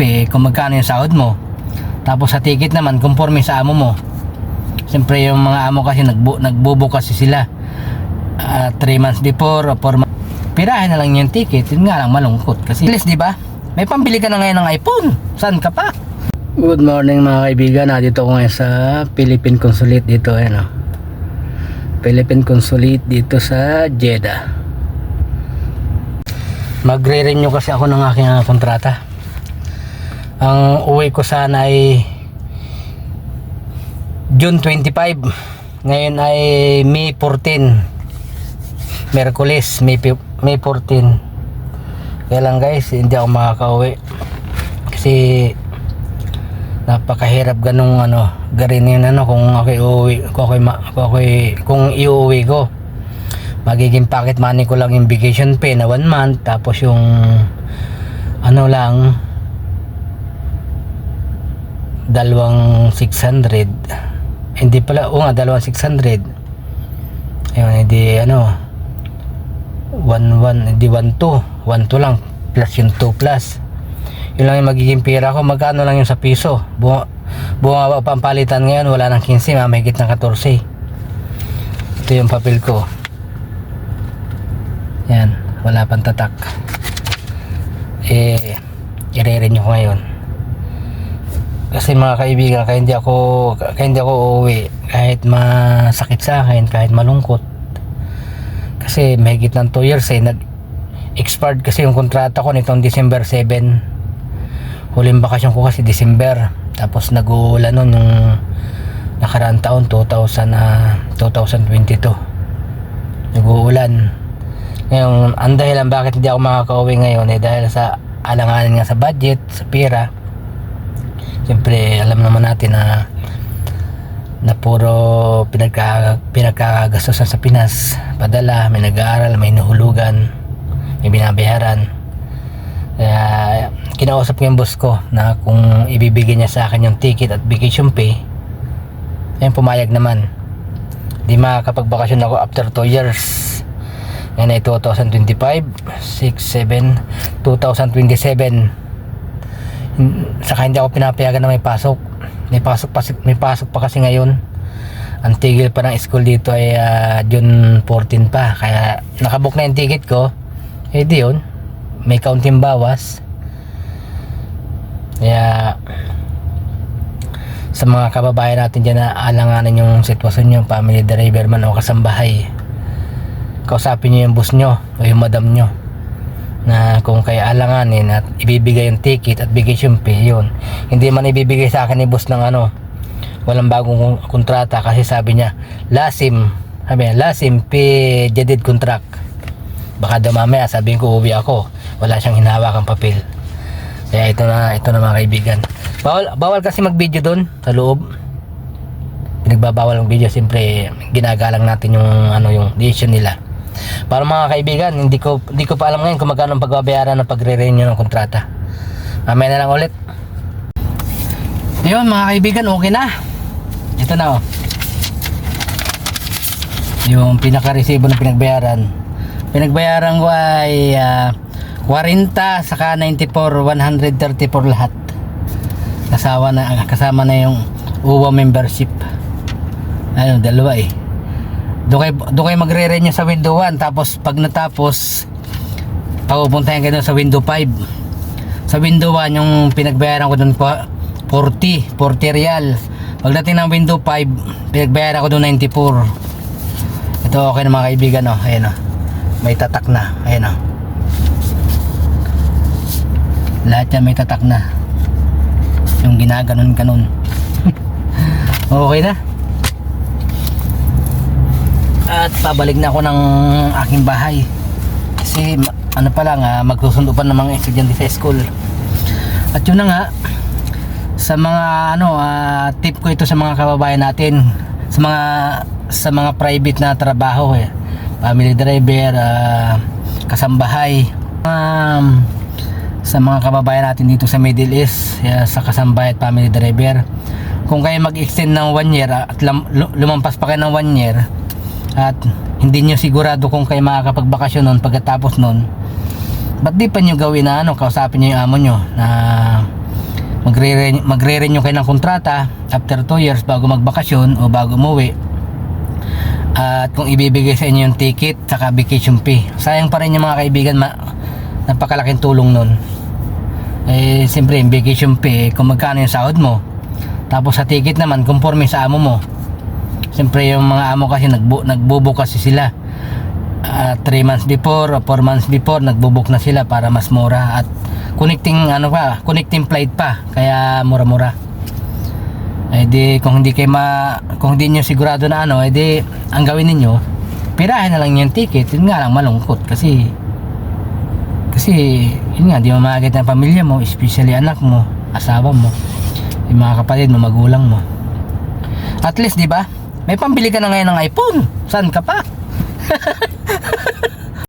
eh, kung magkano yung sahod mo. Tapos sa ticket naman, conforme sa amo mo. Siyempre yung mga amo kasi nagbu nagbubo kasi sila. 3 months before o 4 months. Pirahin na lang yung ticket. Yun nga lang malungkot. Kasi at least di ba? May pambili ka na ngayon ng iPhone. Saan ka pa? Good morning mga kaibigan. Nandito ko ngayon sa Philippine Consulate dito. Ayan o. Philippine Consulate dito sa Jeddah. Magre-renew kasi ako ng aking ah, kontrata. Ang uwi ko sana ay June 25. Ngayon ay May 14. Merkulis, May, May 14. Kaya lang guys, hindi ako makakauwi. Kasi napakahirap ganung ano, garinin ano kung ako uuwi, kung ako, kung ako kung iuwi ko. Magiging pocket money ko lang yung vacation pay na one month tapos yung ano lang dalawang 600 hindi pala, o nga dalawang 600 ayun, hindi ano 1-1, hindi 1-2 1-2 lang plus yung 2 plus. Yun lang yung magiging pera ko. Magkano lang yung sa piso? Bunga, bunga pampalitan ngayon. Wala nang 15 mamahigit ng 14 ito yung papel ko. Yan wala pang tatak. Eh i-renew ko ngayon kasi mga kaibigan kaya hindi ako kaya hindi ako uuwi. Kahit masakit sa akin kahit malungkot. Kasi mahigit ng 2 years eh nag expired kasi yung kontrata ko nitong December 7 huling bakasyon ko kasi December. Tapos nag-uulan nun yung nakaraang taon 2000 na 2022 nag-uulan. Ngayon ang dahilan bakit hindi ako makakauwi ngayon eh dahil sa alanganin nga sa budget sa pera Siyempre, alam naman natin na na puro pinagka, pinagkakagastosan sa Pinas. Padala, may nag-aaral, may nahulugan, may binabayaran. Kaya, kinausap ko yung boss ko na kung ibibigay niya sa akin yung ticket at vacation pay, ayun, pumayag naman. Di makakapagbakasyon ako after 2 years. Ngayon ay 2025, 6, 7, 2027 saka hindi ako pinapayagan na may pasok. May pasok pa, may pasok pa kasi ngayon. Ang tigil pa ng school dito ay ah, June 14 pa. Kaya nakabook na yung ticket ko. Eh di yun. May counting bawas. Kaya sa mga kababayan natin dyan na alanganin yung sitwasyon nyo family driver man o kasambahay kausapin nyo yung boss nyo o yung madam nyo na kung kaya alanganin at ibibigay yung ticket at vacation pay yun. Hindi man ibibigay sa akin ni boss ng ano walang bagong kontrata kasi sabi niya lasim. Sabi niya lasim pay jadid contract. Baka daw mamaya sabihin ko uwi ako. Wala siyang hinawakang papel. Kaya ito na ito na mga kaibigan. Bawal, bawal kasi mag video doon sa loob. Pinagbabawal ang video siyempre ginagalang natin yung ano yung decision nila para mga kaibigan, hindi ko hindi ko pa alam ngayon kung magkano ang pagbabayaran ng pagre-renew ng kontrata. Mamaya na lang ulit. Yun mga kaibigan, okay na. Ito na oh. Yung pinaka-resibo ng pinagbayaran. Pinagbayaran ko ay ah, 40 saka 94, 134 lahat. Kasama na kasama na yung UWA membership. Ayun, dalawa eh doon kayo, doon kayo magre-renew sa window 1 tapos pag natapos papupuntahin kayo sa window 5 sa window 1 yung pinagbayaran ko doon po 40 40 real. Pagdating ng window 5 pinagbayaran ko doon 94 ito okay na mga kaibigan oh. ayan oh. may tatak na. Ayan oh. lahat yan may tatak na. Yung ginaganon kanon okay na at pabalik na ako ng aking bahay. Kasi ano pa lang magsusundo pa ng mga estudyante sa school. At yun na nga sa mga ano ah, tip ko ito sa mga kababayan natin sa mga sa mga private na trabaho eh. family driver ah, kasambahay. Um, sa mga kababayan natin dito sa Middle East yeah, sa kasambahay at family driver. Kung kayo mag-extend ng 1 year ah, at lumampas pa kayo ng 1 year at hindi nyo sigurado kung kayo makakapagbakasyon nun pagkatapos nun. Ba't di pa nyo gawin na ano kausapin nyo yung amo nyo na magre magre-renew kayo ng kontrata after 2 years bago magbakasyon o bago umuwi? At kung ibibigay sa inyo yung ticket saka vacation fee. Sayang pa rin yung mga kaibigan ma napakalaking tulong nun. Eh siyempre yung vacation fee kung magkano yung sahod mo. Tapos sa ticket naman conforme sa amo mo siyempre yung mga amo kasi nagbu nagbubook kasi sila. 3 months before o 4 months before nagbubook na sila para mas mura at connecting ano pa connecting flight pa. Kaya mura-mura. Eh di kung hindi kayo ma kung hindi nyo sigurado na ano eh di ang gawin ninyo pirahin na lang yung ticket yun nga lang malungkot. Kasi kasi yun nga di mo makakita ang pamilya mo especially anak mo asawa mo yung mga kapatid mo magulang mo. At least di ba may pambili ka na ngayon ng iPhone. Saan ka pa